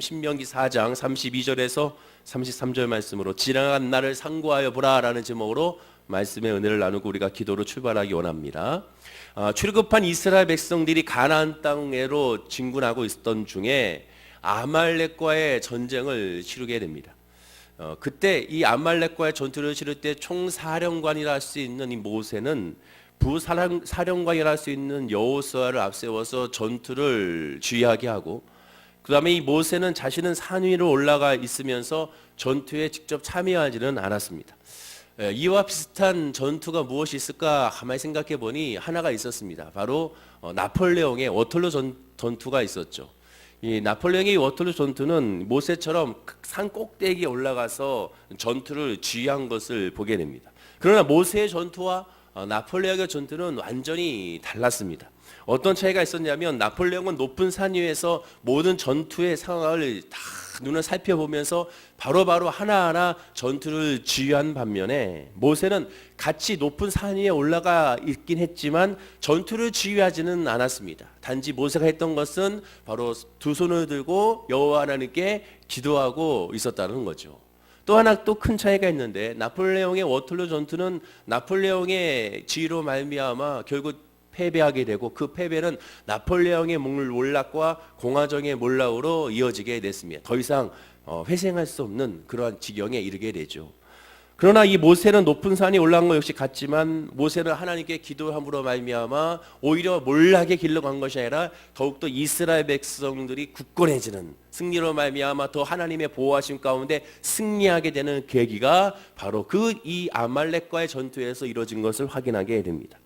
신명기 4장 32절에서 33절 말씀으로 지나간 날을 상고하여 보라라는 제목으로 말씀의 은혜를 나누고 우리가 기도로 출발하기 원합니다. 아, 출급한 이스라엘 백성들이 가나안 땅으로 진군하고 있었던 중에 아말렉과의 전쟁을 치르게 됩니다. 어, 그때 이 아말렉과의 전투를 치를 때 총사령관이라 할 수 있는 이 모세는 부사령관이라 할 수 있는 여호수아를 앞세워서 전투를 주의하게 하고 그 다음에 이 모세는 자신은 산 위로 올라가 있으면서 전투에 직접 참여하지는 않았습니다. 예, 이와 비슷한 전투가 무엇이 있을까 가만히 생각해 보니 하나가 있었습니다. 바로 어, 나폴레옹의 워털루 전, 전투가 있었죠. 이 나폴레옹의 워털루 전투는 모세처럼 산 꼭대기에 올라가서 전투를 지휘한 것을 보게 됩니다. 그러나 모세의 전투와 어, 나폴레옹의 전투는 완전히 달랐습니다. 어떤 차이가 있었냐면 나폴레옹은 높은 산 위에서 모든 전투의 상황을 다 눈을 살펴보면서 바로 바로 하나하나 전투를 지휘한 반면에 모세는 같이 높은 산 위에 올라가 있긴 했지만 전투를 지휘하지는 않았습니다. 단지 모세가 했던 것은 바로 두 손을 들고 여호와 하나님께 기도하고 있었다는 거죠. 또 하나 또 큰 차이가 있는데 나폴레옹의 워털루 전투는 나폴레옹의 지휘로 말미암아 결국 패배하게 되고 그 패배는 나폴레옹의 몰락과 공화정의 몰락으로 이어지게 됐습니다. 더 이상 어, 회생할 수 없는 그러한 지경에 이르게 되죠. 그러나 이 모세는 높은 산이 올라간 것 역시 같지만 모세는 하나님께 기도함으로 말미암아 오히려 몰락의 길로 간 것이 아니라 더욱더 이스라엘 백성들이 굳건해지는 승리로 말미암아 더 하나님의 보호하심 가운데 승리하게 되는 계기가 바로 그 이 아말렉과의 전투에서 이루어진 것을 확인하게 됩니다.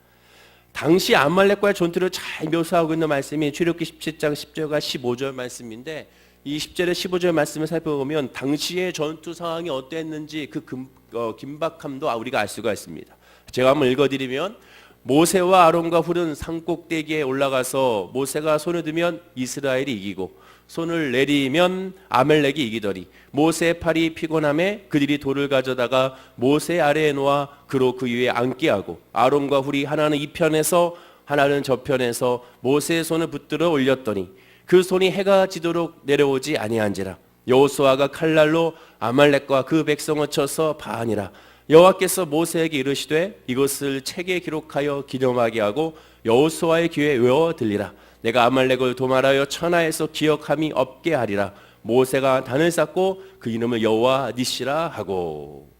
당시 아말렉과의 전투를 잘 묘사하고 있는 말씀이 출애굽기 17장 10절과 15절 말씀인데 이 10절에 15절 말씀을 살펴보면 당시의 전투 상황이 어땠는지 그 금, 어, 긴박함도 우리가 알 수가 있습니다. 제가 한번 읽어드리면 모세와 아론과 훌은 산 꼭대기에 올라가서 모세가 손을 들면 이스라엘이 이기고 손을 내리면 아멜렉이 이기더니 모세의 팔이 피곤함에 그들이 돌을 가져다가 모세 아래에 놓아 그로 그 위에 앉게 하고 아론과 훌이 하나는 이 편에서 하나는 저 편에서 모세의 손을 붙들어 올렸더니 그 손이 해가 지도록 내려오지 아니한지라. 여호수아가 칼날로 아말렉과 그 백성을 쳐서 반이라. 여호와께서 모세에게 이르시되 이것을 책에 기록하여 기념하게 하고 여호수아의 귀에 외워 들리라. 내가 아말렉을 도말하여 천하에서 기억함이 없게 하리라. 모세가 단을 쌓고 그 이름을 여호와 니시라 하고.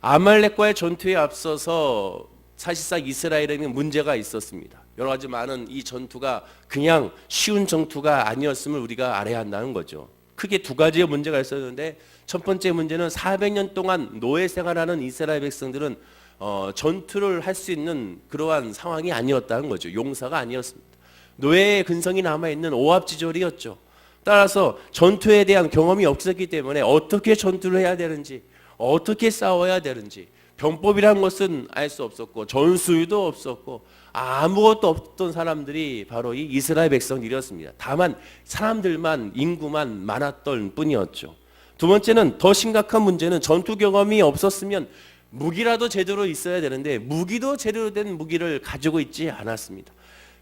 아말렉과의 전투에 앞서서 사실상 이스라엘에는 문제가 있었습니다. 여러 가지 많은 이 전투가 그냥 쉬운 전투가 아니었음을 우리가 알아야 한다는 거죠. 크게 두 가지의 문제가 있었는데 첫 번째 문제는 400년 동안 노예 생활하는 이스라엘 백성들은 어, 전투를 할 수 있는 그러한 상황이 아니었다는 거죠. 용사가 아니었습니다. 노예의 근성이 남아있는 오합지졸이었죠. 따라서 전투에 대한 경험이 없었기 때문에 어떻게 전투를 해야 되는지, 어떻게 싸워야 되는지, 병법이란 것은 알 수 없었고, 전수유도 없었고, 아무것도 없던 사람들이 바로 이 이스라엘 백성들이었습니다. 다만 사람들만, 인구만 많았던 뿐이었죠. 두 번째는 더 심각한 문제는 전투 경험이 없었으면 무기라도 제대로 있어야 되는데 무기도 제대로 된 무기를 가지고 있지 않았습니다.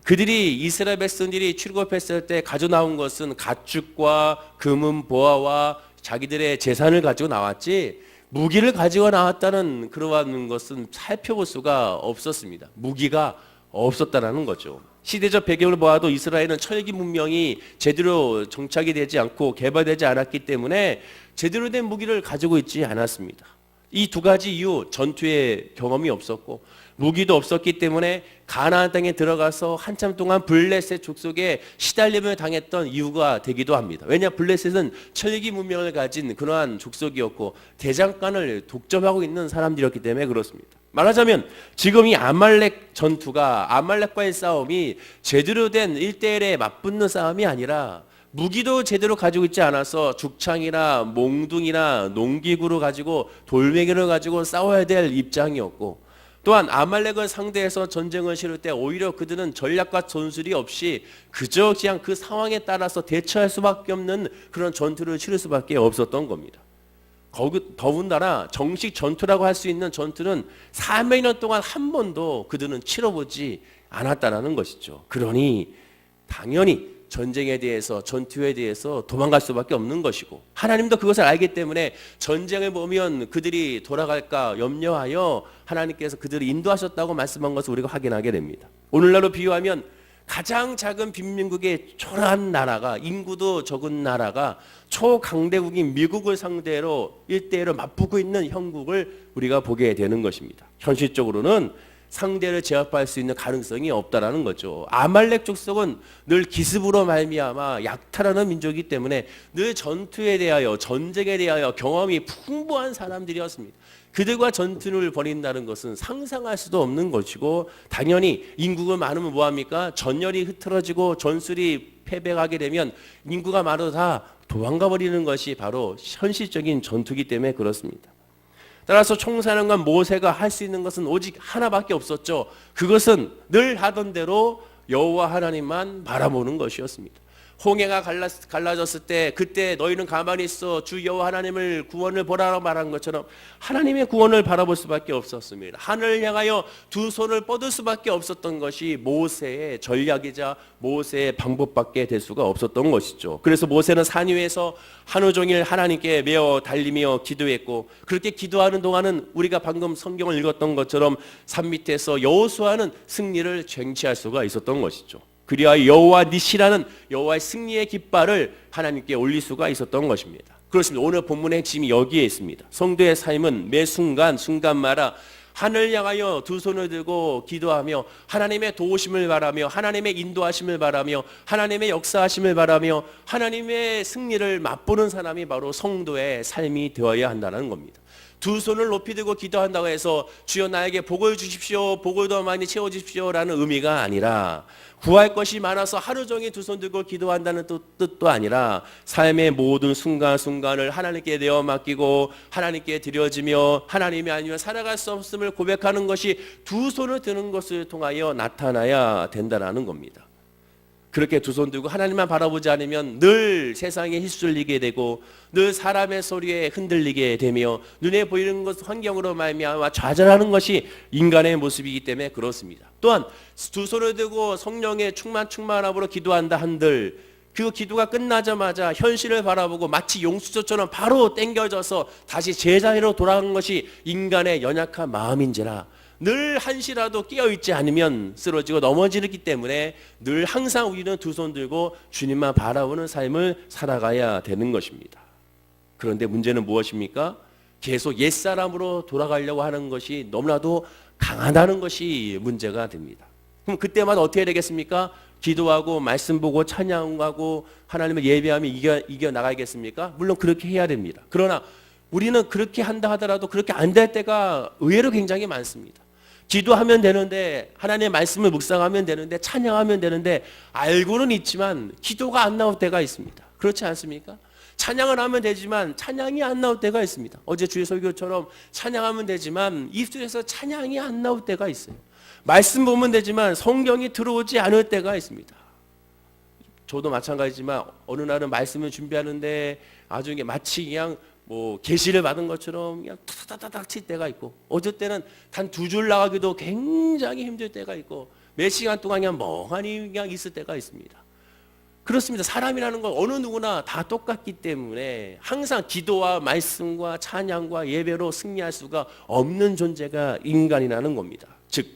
그들이 이스라엘 백성들이 출국했을 때 가져 나온 것은 가축과 금은 보화와 자기들의 재산을 가지고 나왔지 무기를 가지고 나왔다는 그러한 것은 살펴볼 수가 없었습니다. 무기가 없었다라는 거죠. 시대적 배경을 보아도 이스라엘은 철기 문명이 제대로 정착이 되지 않고 개발되지 않았기 때문에 제대로 된 무기를 가지고 있지 않았습니다. 이 두 가지 이유 전투의 경험이 없었고 무기도 없었기 때문에 가나안 땅에 들어가서 한참 동안 블레셋 족속에 시달림을 당했던 이유가 되기도 합니다. 왜냐 블레셋은 철기 문명을 가진 그러한 족속이었고 대장간을 독점하고 있는 사람들이었기 때문에 그렇습니다. 말하자면 지금 이 아말렉 전투가 아말렉과의 싸움이 제대로 된 1대1의 맞붙는 싸움이 아니라 무기도 제대로 가지고 있지 않아서 죽창이나 몽둥이나 농기구로 가지고 돌멩이를 가지고 싸워야 될 입장이었고 또한 아말렉을 상대해서 전쟁을 치를 때 오히려 그들은 전략과 전술이 없이 그저 그냥 그 상황에 따라서 대처할 수밖에 없는 그런 전투를 치를 수밖에 없었던 겁니다. 더군다나 정식 전투라고 할 수 있는 전투는 300년 동안 한 번도 그들은 치러보지 않았다라는 것이죠. 그러니 당연히 전쟁에 대해서 전투에 대해서 도망갈 수밖에 없는 것이고 하나님도 그것을 알기 때문에 전쟁을 보면 그들이 돌아갈까 염려하여 하나님께서 그들을 인도하셨다고 말씀한 것을 우리가 확인하게 됩니다. 오늘날로 비유하면 가장 작은 빈민국의 초라한 나라가 인구도 적은 나라가 초강대국인 미국을 상대로 일대일로 맞붙고 있는 형국을 우리가 보게 되는 것입니다. 현실적으로는 상대를 제압할 수 있는 가능성이 없다라는 거죠. 아말렉 족속은 늘 기습으로 말미암아 약탈하는 민족이기 때문에 늘 전투에 대하여 전쟁에 대하여 경험이 풍부한 사람들이었습니다. 그들과 전투를 벌인다는 것은 상상할 수도 없는 것이고 당연히 인구가 많으면 뭐합니까? 전열이 흐트러지고 전술이 패배하게 되면 인구가 많아도 다 도망가 버리는 것이 바로 현실적인 전투기 때문에 그렇습니다. 따라서 총사령관 모세가 할 수 있는 것은 오직 하나밖에 없었죠. 그것은 늘 하던 대로 여호와 하나님만 바라보는 것이었습니다. 홍해가 갈라, 갈라졌을 때 그때 너희는 가만히 있어 주 여호와 하나님을 구원을 보라고 말한 것처럼 하나님의 구원을 바라볼 수밖에 없었습니다. 하늘을 향하여 두 손을 뻗을 수밖에 없었던 것이 모세의 전략이자 모세의 방법밖에 될 수가 없었던 것이죠. 그래서 모세는 산 위에서 하루 종일 하나님께 매어 달리며 기도했고 그렇게 기도하는 동안은 우리가 방금 성경을 읽었던 것처럼 산 밑에서 여호수아는 승리를 쟁취할 수가 있었던 것이죠. 그리하여 여호와 니시라는 여호와의 승리의 깃발을 하나님께 올릴 수가 있었던 것입니다. 그렇습니다. 오늘 본문의 핵심이 여기에 있습니다. 성도의 삶은 매 순간 순간마다 하늘 향하여 두 손을 들고 기도하며 하나님의 도우심을 바라며 하나님의 인도하심을 바라며 하나님의 역사하심을 바라며 하나님의 승리를 맛보는 사람이 바로 성도의 삶이 되어야 한다는 겁니다. 두 손을 높이 들고 기도한다고 해서 주여 나에게 복을 주십시오. 복을 더 많이 채워 주십시오 라는 의미가 아니라 구할 것이 많아서 하루 종일 두 손 들고 기도한다는 뜻도 아니라 삶의 모든 순간순간을 하나님께 내어 맡기고 하나님께 드려지며 하나님이 아니면 살아갈 수 없음을 고백하는 것이 두 손을 드는 것을 통하여 나타나야 된다라는 겁니다. 그렇게 두 손 들고 하나님만 바라보지 않으면 늘 세상에 휩쓸리게 되고 늘 사람의 소리에 흔들리게 되며 눈에 보이는 것 환경으로 말미암아 좌절하는 것이 인간의 모습이기 때문에 그렇습니다. 또한 두 손을 들고 성령의 충만 충만함으로 기도한다 한들 그 기도가 끝나자마자 현실을 바라보고 마치 용수저처럼 바로 땡겨져서 다시 제자리로 돌아가는 것이 인간의 연약한 마음인지라 늘 한시라도 깨어 있지 않으면 쓰러지고 넘어지기 때문에 늘 항상 우리는 두 손 들고 주님만 바라보는 삶을 살아가야 되는 것입니다. 그런데 문제는 무엇입니까? 계속 옛사람으로 돌아가려고 하는 것이 너무나도 강하다는 것이 문제가 됩니다. 그럼 그때마다 어떻게 되겠습니까? 기도하고 말씀 보고 찬양하고 하나님을 예배하며 이겨, 이겨 나가겠습니까? 물론 그렇게 해야 됩니다. 그러나 우리는 그렇게 한다 하더라도 그렇게 안 될 때가 의외로 굉장히 많습니다. 기도하면 되는데 하나님의 말씀을 묵상하면 되는데 찬양하면 되는데 알고는 있지만 기도가 안 나올 때가 있습니다. 그렇지 않습니까? 찬양을 하면 되지만 찬양이 안 나올 때가 있습니다. 어제 주의 설교처럼 찬양하면 되지만 입술에서 찬양이 안 나올 때가 있어요. 말씀 보면 되지만 성경이 들어오지 않을 때가 있습니다. 저도 마찬가지지만 어느 날은 말씀을 준비하는데 아주 마치 그냥 뭐 계시를 받은 것처럼 그냥 타다다닥 칠 때가 있고 어쩔 때는 단 두 줄 나가기도 굉장히 힘들 때가 있고 몇 시간 동안 그냥 멍하니 그냥 있을 때가 있습니다. 그렇습니다. 사람이라는 건 어느 누구나 다 똑같기 때문에 항상 기도와 말씀과 찬양과 예배로 승리할 수가 없는 존재가 인간이라는 겁니다. 즉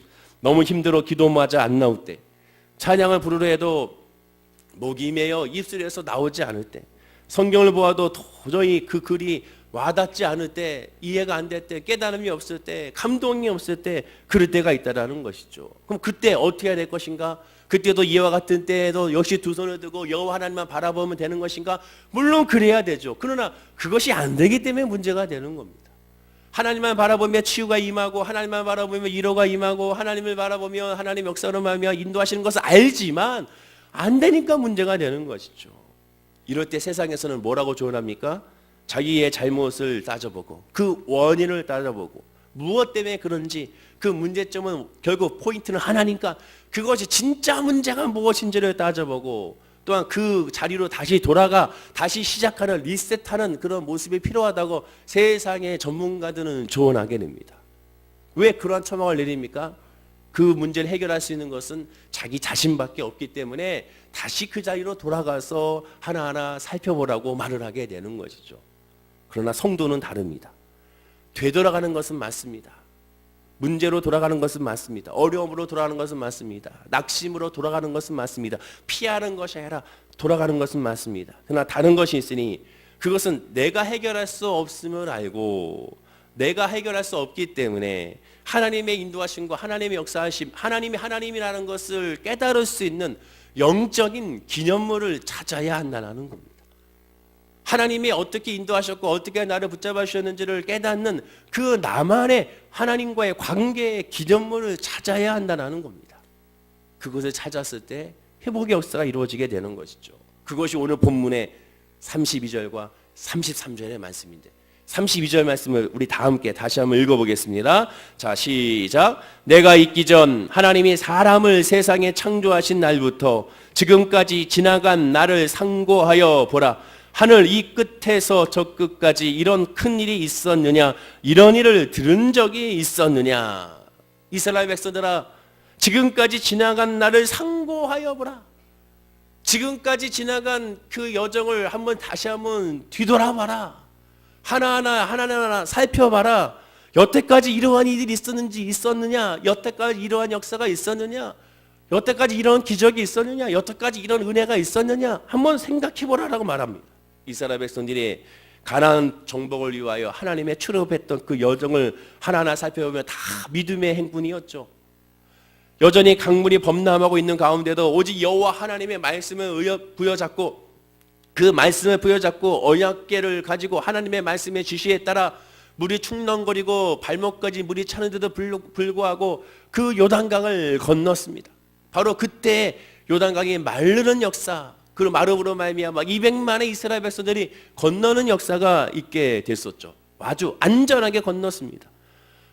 너무 힘들어 기도마저 안 나올 때 찬양을 부르려 해도 목이 메어 입술에서 나오지 않을 때 성경을 보아도 도저히 그 글이 와닿지 않을 때 이해가 안 될 때 깨달음이 없을 때 감동이 없을 때 그럴 때가 있다라는 것이죠. 그럼 그때 어떻게 해야 될 것인가? 그때도 이와 같은 때에도 역시 두 손을 들고 여호와 하나님만 바라보면 되는 것인가? 물론 그래야 되죠. 그러나 그것이 안 되기 때문에 문제가 되는 겁니다. 하나님만 바라보며 치유가 임하고 하나님만 바라보며 위로가 임하고 하나님을 바라보며 하나님 역사로 말며 인도하시는 것을 알지만 안 되니까 문제가 되는 것이죠. 이럴 때 세상에서는 뭐라고 조언합니까? 자기의 잘못을 따져보고 그 원인을 따져보고 무엇 때문에 그런지 그 문제점은 결국 포인트는 하나니까 그것이 진짜 문제가 무엇인지를 따져보고 또한 그 자리로 다시 돌아가 다시 시작하는 리셋하는 그런 모습이 필요하다고 세상의 전문가들은 조언하게 됩니다. 왜 그러한 처방을 내립니까? 그 문제를 해결할 수 있는 것은 자기 자신밖에 없기 때문에 다시 그 자리로 돌아가서 하나하나 살펴보라고 말을 하게 되는 것이죠. 그러나 성도는 다릅니다. 되돌아가는 것은 맞습니다. 문제로 돌아가는 것은 맞습니다. 어려움으로 돌아가는 것은 맞습니다. 낙심으로 돌아가는 것은 맞습니다. 피하는 것이 아니라 돌아가는 것은 맞습니다. 그러나 다른 것이 있으니 그것은 내가 해결할 수 없음을 알고 내가 해결할 수 없기 때문에 하나님의 인도하심과 하나님의 역사하심, 하나님이 하나님이라는 것을 깨달을 수 있는 영적인 기념물을 찾아야 한다는 겁니다. 하나님이 어떻게 인도하셨고 어떻게 나를 붙잡아 주셨는지를 깨닫는 그 나만의 하나님과의 관계의 기념물을 찾아야 한다는 겁니다. 그것을 찾았을 때 회복의 역사가 이루어지게 되는 것이죠. 그것이 오늘 본문의 32절과 33절의 말씀인데 32절 말씀을 우리 다 함께 다시 한번 읽어보겠습니다. 자, 시작. 내가 있기 전 하나님이 사람을 세상에 창조하신 날부터 지금까지 지나간 나를 상고하여 보라. 하늘 이 끝에서 저 끝까지 이런 큰 일이 있었느냐? 이런 일을 들은 적이 있었느냐? 이스라엘 백성들아, 지금까지 지나간 나를 상고하여 보라. 지금까지 지나간 그 여정을 한번 다시 한번 뒤돌아봐라. 하나하나 하나하나 살펴봐라. 여태까지 이러한 일이 있었는지 있었느냐? 여태까지 이러한 역사가 있었느냐? 여태까지 이런 기적이 있었느냐? 여태까지 이런 은혜가 있었느냐? 한번 생각해 보라라고 말합니다. 이스라엘 백성들이 가나안 정복을 위하여 하나님의 출애굽했던 그 여정을 하나하나 살펴보면 다 믿음의 행군이었죠. 여전히 강물이 범람하고 있는 가운데도 오직 여호와 하나님의 말씀을 부여잡고 그 말씀을 부여잡고 언약궤를 가지고 하나님의 말씀의 지시에 따라 물이 충렁거리고 발목까지 물이 차는데도 불- 불구하고 그 요단강을 건넜습니다. 바로 그때 요단강이 마르는 역사, 그 마름으로 말미암아 200만의 이스라엘 백성들이 건너는 역사가 있게 됐었죠. 아주 안전하게 건넜습니다.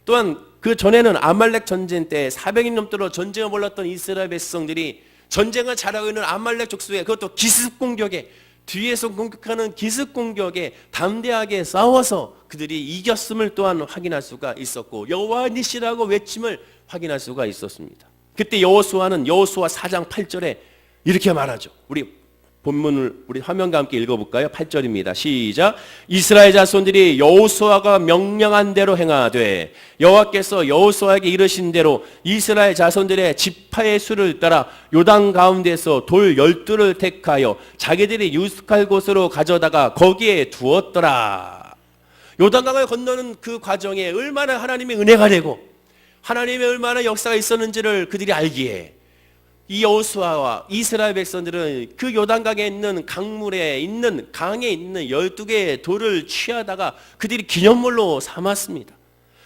또한 그 전에는 아말렉 전쟁 때 400년 넘도록 전쟁을 몰랐던 이스라엘 백성들이 전쟁을 잘하고 있는 아말렉 족속에 그것도 기습 공격에 뒤에서 공격하는 기습 공격에 담대하게 싸워서 그들이 이겼음을 또한 확인할 수가 있었고 여호와 니시라고 외침을 확인할 수가 있었습니다. 그때 여호수아는 여호수아 4장 8절에 이렇게 말하죠. 우리 본문을 우리 화면과 함께 읽어볼까요? 8절입니다. 시작. 이스라엘 자손들이 여호수아가 명령한 대로 행하되 여호와께서 여호수아에게 이르신 대로 이스라엘 자손들의 지파의 수를 따라 요단 가운데서 돌 열두를 택하여 자기들이 유숙할 곳으로 가져다가 거기에 두었더라. 요단강을 건너는 그 과정에 얼마나 하나님의 은혜가 되고 하나님의 얼마나 역사가 있었는지를 그들이 알기에 이 여호수아와 이스라엘 백성들은 그 요단강에 있는 강물에 있는 강에 있는 12개의 돌을 취하다가 그들이 기념물로 삼았습니다.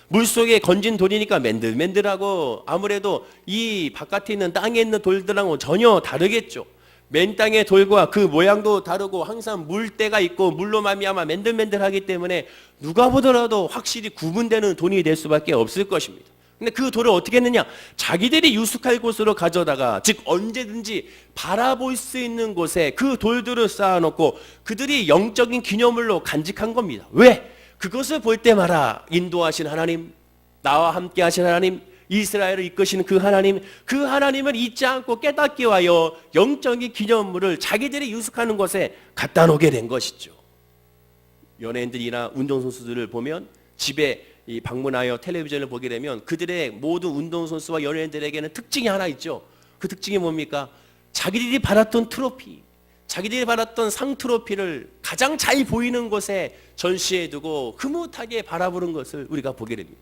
물속에 건진 돌이니까 맨들맨들하고 아무래도 이 바깥에 있는 땅에 있는 돌들하고 전혀 다르겠죠. 맨 땅의 돌과 그 모양도 다르고 항상 물때가 있고 물로 말미암아 맨들맨들하기 때문에 누가 보더라도 확실히 구분되는 돈이 될 수밖에 없을 것입니다. 근데 그 돌을 어떻게 했느냐? 자기들이 유숙할 곳으로 가져다가 즉 언제든지 바라볼 수 있는 곳에 그 돌들을 쌓아놓고 그들이 영적인 기념물로 간직한 겁니다. 왜? 그것을 볼 때마다 인도하신 하나님, 나와 함께 하신 하나님, 이스라엘을 이끄시는 그 하나님, 그 하나님을 잊지 않고 깨닫게 하여 영적인 기념물을 자기들이 유숙하는 곳에 갖다 놓게 된 것이죠. 연예인들이나 운동선수들을 보면 집에 이 방문하여 텔레비전을 보게 되면 그들의 모든 운동선수와 연예인들에게는 특징이 하나 있죠. 그 특징이 뭡니까? 자기들이 받았던 트로피, 자기들이 받았던 상 트로피를 가장 잘 보이는 곳에 전시해 두고 흐뭇하게 바라보는 것을 우리가 보게 됩니다.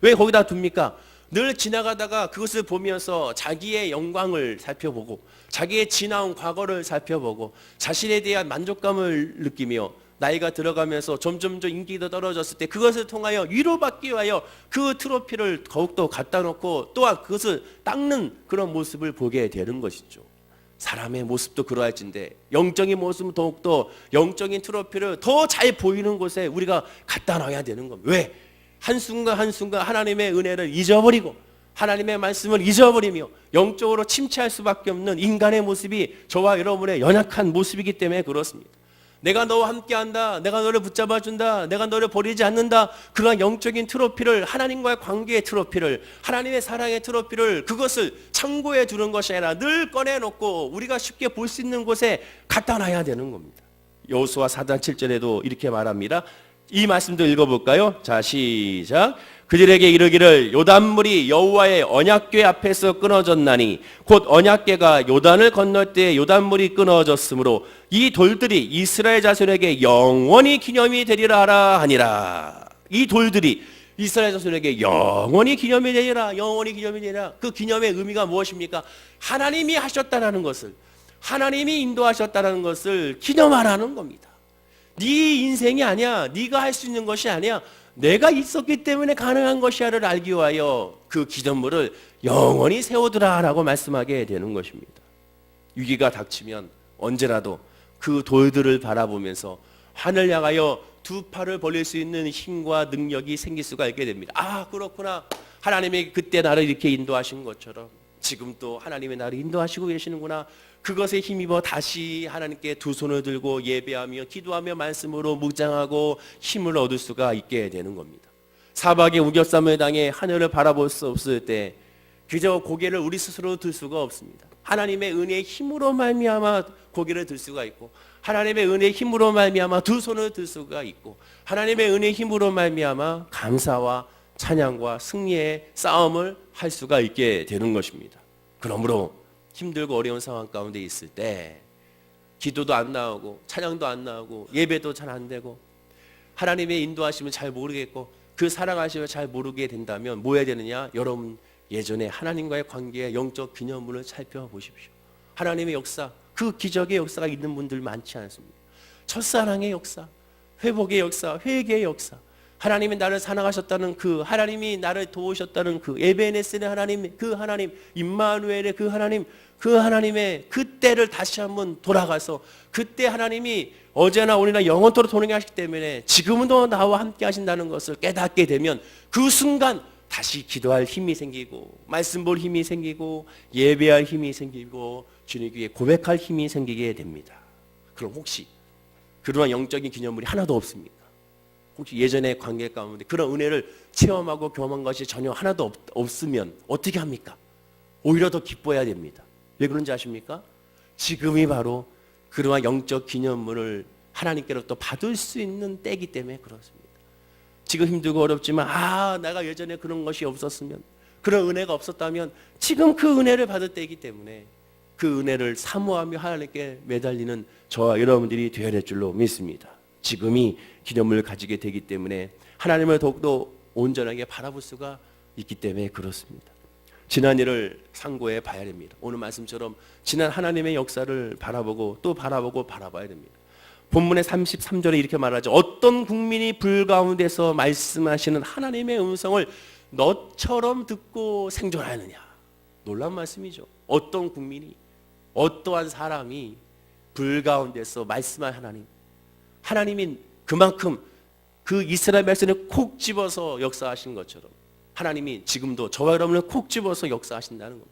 왜 거기다 둡니까? 늘 지나가다가 그것을 보면서 자기의 영광을 살펴보고 자기의 지나온 과거를 살펴보고 자신에 대한 만족감을 느끼며 나이가 들어가면서 점점점 인기가 떨어졌을 때 그것을 통하여 위로받기 위하여 그 트로피를 더욱더 갖다 놓고 또한 그것을 닦는 그런 모습을 보게 되는 것이죠. 사람의 모습도 그러할진데 영적인 모습은 더욱더 영적인 트로피를 더 잘 보이는 곳에 우리가 갖다 놔야 되는 겁니다. 왜? 한순간 한순간 하나님의 은혜를 잊어버리고 하나님의 말씀을 잊어버리며 영적으로 침체할 수밖에 없는 인간의 모습이 저와 여러분의 연약한 모습이기 때문에 그렇습니다. 내가 너와 함께한다. 내가 너를 붙잡아준다. 내가 너를 버리지 않는다. 그러한 영적인 트로피를 하나님과의 관계의 트로피를 하나님의 사랑의 트로피를 그것을 창고에 두는 것이 아니라 늘 꺼내놓고 우리가 쉽게 볼 수 있는 곳에 갖다 놔야 되는 겁니다. 여호수아 4장 7절에도 이렇게 말합니다. 이 말씀도 읽어볼까요? 자 시작. 그들에게 이르기를 요단물이 여호와의 언약궤 앞에서 끊어졌나니 곧 언약궤가 요단을 건널 때 요단물이 끊어졌으므로 이 돌들이 이스라엘 자손에게 영원히 기념이 되리라 하라 하니라. 이 돌들이 이스라엘 자손에게 영원히 기념이 되리라. 영원히 기념이 되리라. 그 기념의 의미가 무엇입니까? 하나님이 하셨다라는 것을 하나님이 인도하셨다는 것을 기념하라는 겁니다. 네 인생이 아니야. 네가 할 수 있는 것이 아니야. 내가 있었기 때문에 가능한 것이야를 알기 위하여 그 기념물을 영원히 세우더라라고 말씀하게 되는 것입니다. 위기가 닥치면 언제라도 그 돌들을 바라보면서 하늘 향하여 두 팔을 벌릴 수 있는 힘과 능력이 생길 수가 있게 됩니다. 아, 그렇구나. 하나님이 그때 나를 이렇게 인도하신 것처럼 지금 또 하나님의 나를 인도하시고 계시는구나. 그것에 힘입어 다시 하나님께 두 손을 들고 예배하며 기도하며 말씀으로 묵장하고 힘을 얻을 수가 있게 되는 겁니다. 사박의 우겨쌈을 당해 하늘을 바라볼 수 없을 때 그저 고개를 우리 스스로 들 수가 없습니다. 하나님의 은혜의 힘으로 말미암아 고개를 들 수가 있고 하나님의 은혜의 힘으로 말미암아 두 손을 들 수가 있고 하나님의 은혜의 힘으로 말미암아 감사와 찬양과 승리의 싸움을 할 수가 있게 되는 것입니다. 그러므로 힘들고 어려운 상황 가운데 있을 때 기도도 안 나오고 찬양도 안 나오고 예배도 잘 안 되고 하나님의 인도하심을 잘 모르겠고 그 사랑하심을 잘 모르게 된다면 뭐 해야 되느냐? 여러분 예전에 하나님과의 관계의 영적 기념물을 살펴보십시오. 하나님의 역사, 그 기적의 역사가 있는 분들 많지 않습니다. 첫사랑의 역사, 회복의 역사, 회개의 역사, 하나님이 나를 사랑하셨다는 그 하나님이 나를 도우셨다는 그 에베네스의 하나님, 그 하나님, 임마누엘의 그 하나님, 그 하나님의 그때를 다시 한번 돌아가서 그때 하나님이 어제나 오늘이나 영원토록 동행하시기 때문에 지금도 나와 함께 하신다는 것을 깨닫게 되면 그 순간 다시 기도할 힘이 생기고 말씀 볼 힘이 생기고 예배할 힘이 생기고 주님께 고백할 힘이 생기게 됩니다. 그럼 혹시 그러한 영적인 기념물이 하나도 없습니까? 혹시 예전의 관계 가운데 그런 은혜를 체험하고 경험한 것이 전혀 하나도 없, 없으면 어떻게 합니까? 오히려 더 기뻐해야 됩니다. 왜 그런지 아십니까? 지금이 바로 그러한 영적 기념물을 하나님께로부터 받을 수 있는 때이기 때문에 그렇습니다. 지금 힘들고 어렵지만 아 내가 예전에 그런 것이 없었으면 그런 은혜가 없었다면 지금 그 은혜를 받을 때이기 때문에 그 은혜를 사모하며 하나님께 매달리는 저와 여러분들이 되어야 될 줄로 믿습니다. 지금이 기념을 가지게 되기 때문에 하나님을 더욱더 온전하게 바라볼 수가 있기 때문에 그렇습니다. 지난 일을 상고해 봐야 됩니다. 오늘 말씀처럼 지난 하나님의 역사를 바라보고 또 바라보고 바라봐야 됩니다. 본문의 33절에 이렇게 말하죠. 어떤 국민이 불 가운데서 말씀하시는 하나님의 음성을 너처럼 듣고 생존하느냐. 놀라운 말씀이죠. 어떤 국민이 어떠한 사람이 불 가운데서 말씀한 하나님 하나님이 그만큼 그 이스라엘 백성을 콕 집어서 역사하신 것처럼 하나님이 지금도 저와 여러분을 콕 집어서 역사하신다는 겁니다.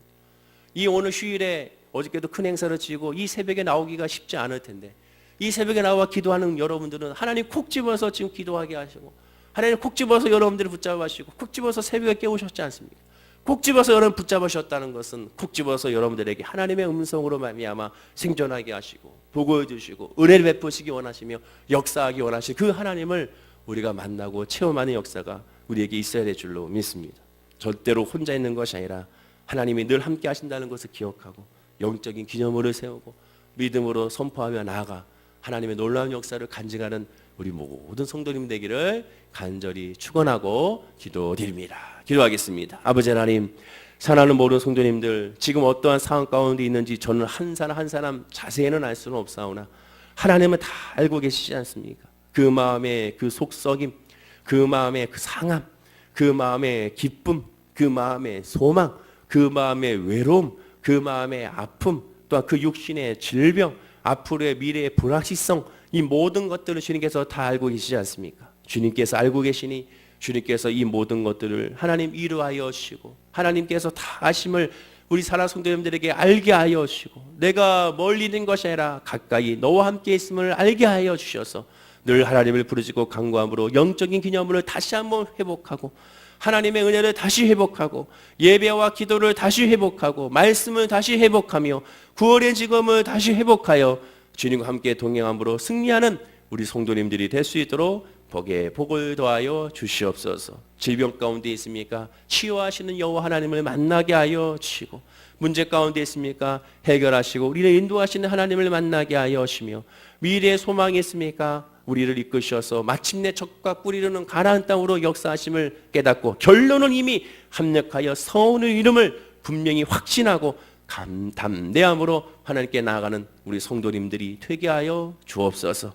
이 오늘 휴일에 어저께도 큰 행사를 지고 이 새벽에 나오기가 쉽지 않을 텐데 이 새벽에 나와 기도하는 여러분들은 하나님 콕 집어서 지금 기도하게 하시고 하나님 콕 집어서 여러분들을 붙잡으시고 콕 집어서 새벽에 깨우셨지 않습니까? 콕 집어서 여러분 붙잡으셨다는 것은 콕 집어서 여러분들에게 하나님의 음성으로 말미암아 생존하게 하시고 보고해 주시고 은혜를 베푸시기 원하시며 역사하기 원하시 그 하나님을 우리가 만나고 체험하는 역사가 우리에게 있어야 될 줄로 믿습니다. 절대로 혼자 있는 것이 아니라 하나님이 늘 함께 하신다는 것을 기억하고 영적인 기념물을 세우고 믿음으로 선포하며 나아가 하나님의 놀라운 역사를 간증하는 우리 모든 성도님 되기를 간절히 축원하고 기도드립니다. 기도하겠습니다. 아버지 하나님, 사랑하는 모든 성도님들 지금 어떠한 상황 가운데 있는지 저는 한 사람 한 사람 자세히는 알 수는 없사오나 하나님은 다 알고 계시지 않습니까? 그 마음의 그 속썩임, 그 마음의 그 상함, 그 마음의 기쁨, 그 마음의 소망, 그 마음의 외로움, 그 마음의 아픔, 또한 그 육신의 질병, 앞으로의 미래의 불확실성, 이 모든 것들을 주님께서 다 알고 계시지 않습니까? 주님께서 알고 계시니 주님께서 이 모든 것들을 하나님 위로하여 주시고 하나님께서 다 아심을 우리 사랑 성도님들에게 알게 하여 주시고 내가 멀리 있는 것이 아니라 가까이 너와 함께 있음을 알게 하여 주셔서 늘 하나님을 부르짖고 간구함으로 영적인 기념을 다시 한번 회복하고 하나님의 은혜를 다시 회복하고 예배와 기도를 다시 회복하고 말씀을 다시 회복하며 구원의 직업을 다시 회복하여 주님과 함께 동행함으로 승리하는 우리 성도님들이 될 수 있도록 복에 복을 더하여 주시옵소서. 질병 가운데 있습니까? 치유하시는 여호와 하나님을 만나게 하여 주시고 문제 가운데 있습니까? 해결하시고 우리를 인도하시는 하나님을 만나게 하여 주시며 미래의 소망이 있습니까? 우리를 이끄셔서 마침내 적과 뿌리르는 가나안 땅으로 역사하심을 깨닫고 결론은 이미 합력하여 서운의 이름을 분명히 확신하고 감담대함으로 하나님께 나아가는 우리 성도님들이 되게 하여 주옵소서.